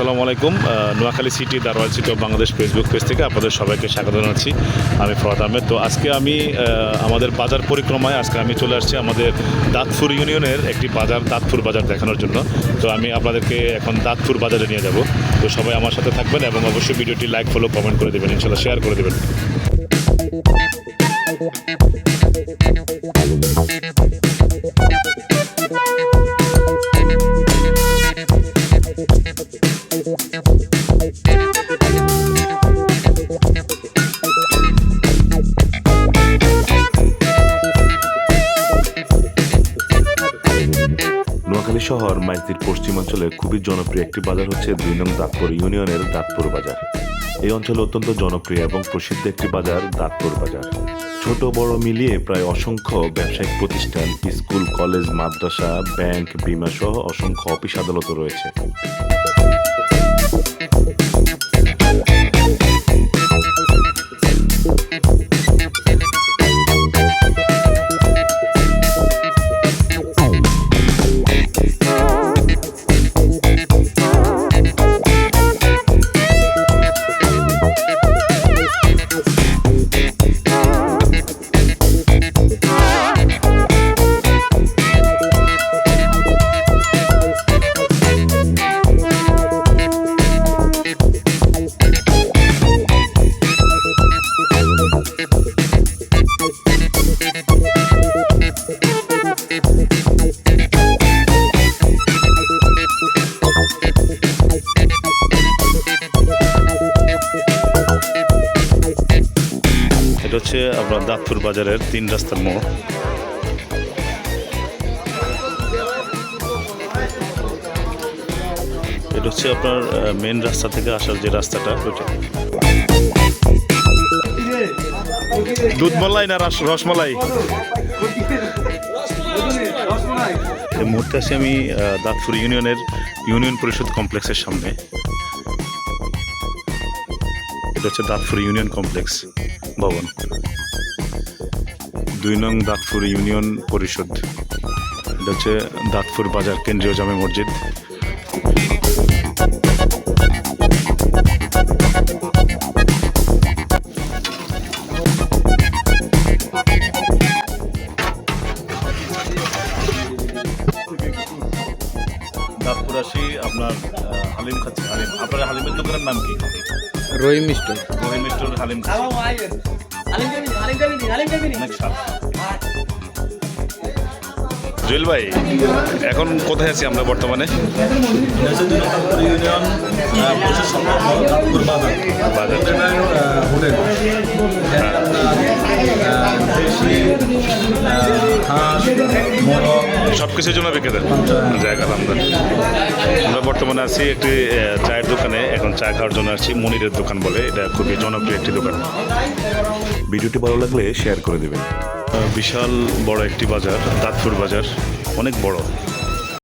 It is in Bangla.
আসসালামু আলাইকুম। Noakhali city দারওয়াল city of Bangladesh facebook page থেকে আপনাদের সবাইকে স্বাগত জানাচ্ছি। আমি ফরাদ আহমেদ। তো আজকে আমি আমাদের বাজার পরিক্রমায় আজকে আমি চলে আসছি আমাদের দাঁতপুর ইউনিয়নের একটি বাজার দাঁতপুর বাজার দেখানোর জন্য। তো আমি আপনাদেরকে এখন দাঁতপুর বাজারে নিয়ে যাব। তো সবাই আমার সাথে থাকবেন এবং অবশ্যই ভিডিওটি লাইক, ফলো, কমেন্ট করে দেবেন ইনশাল্লাহ শেয়ার করে দেবেন। শহর মাইতির পশ্চিমাঞ্চলে খুবই জনপ্রিয় একটি বাজার হচ্ছে দুই নং দাঁতপুর ইউনিয়নের দাঁতপুর বাজার। এই অঞ্চলে অত্যন্ত জনপ্রিয় এবং প্রসিদ্ধ একটি বাজার দাঁতপুর বাজার। ছোট বড় মিলিয়ে প্রায় অসংখ্য ব্যবসায়িক প্রতিষ্ঠান, স্কুল, কলেজ, মাদ্রাসা, ব্যাংক বিমা সহ অসংখ্য অফিস আদালত রয়েছে। এটা হচ্ছে আপনার দাঁতপুর বাজারের তিন রাস্তার মোড়। এটা হচ্ছে আপনার মেন রাস্তা থেকে আসার যে রাস্তাটা ওইটা। দুধমলাই না রস রসমালাই? এই মুহূর্তে আছি আমি দাঁতপুর ইউনিয়নের ইউনিয়ন পরিষদ কমপ্লেক্সের সামনে। এটা হচ্ছে দাঁতপুর ইউনিয়ন কমপ্লেক্স ভবন। দুই নং দাঁতপুর ইউনিয়ন পরিষদ। এটা হচ্ছে দাঁতপুর বাজার কেন্দ্রীয় জামে মসজিদ। দাঁতপুর আপনার হালিম খাচ্ছি হালিম আপনার হালিমের দোকানের নাম কি? রহিম মিস্টার রহিম স্টোর হালিম জুয়েল ভাই এখন কোথায় আছি আমরা বর্তমানে? ইউনিয়ন দাঁতপুর বাজার হাঁস মোরগ সব কিছুর জন্য দেন জায়গা আমরা আমরা বর্তমানে আছি একটি চায়ের দোকানে। এখন চা খাওয়ার জন্য আসছি মনিরের দোকান বলে। এটা খুবই জনপ্রিয় একটি দোকান। ভিডিওটি ভালো লাগলে শেয়ার করে দেবেন। বিশাল বড় একটি বাজার দাঁতপুর বাজার। অনেক বড়।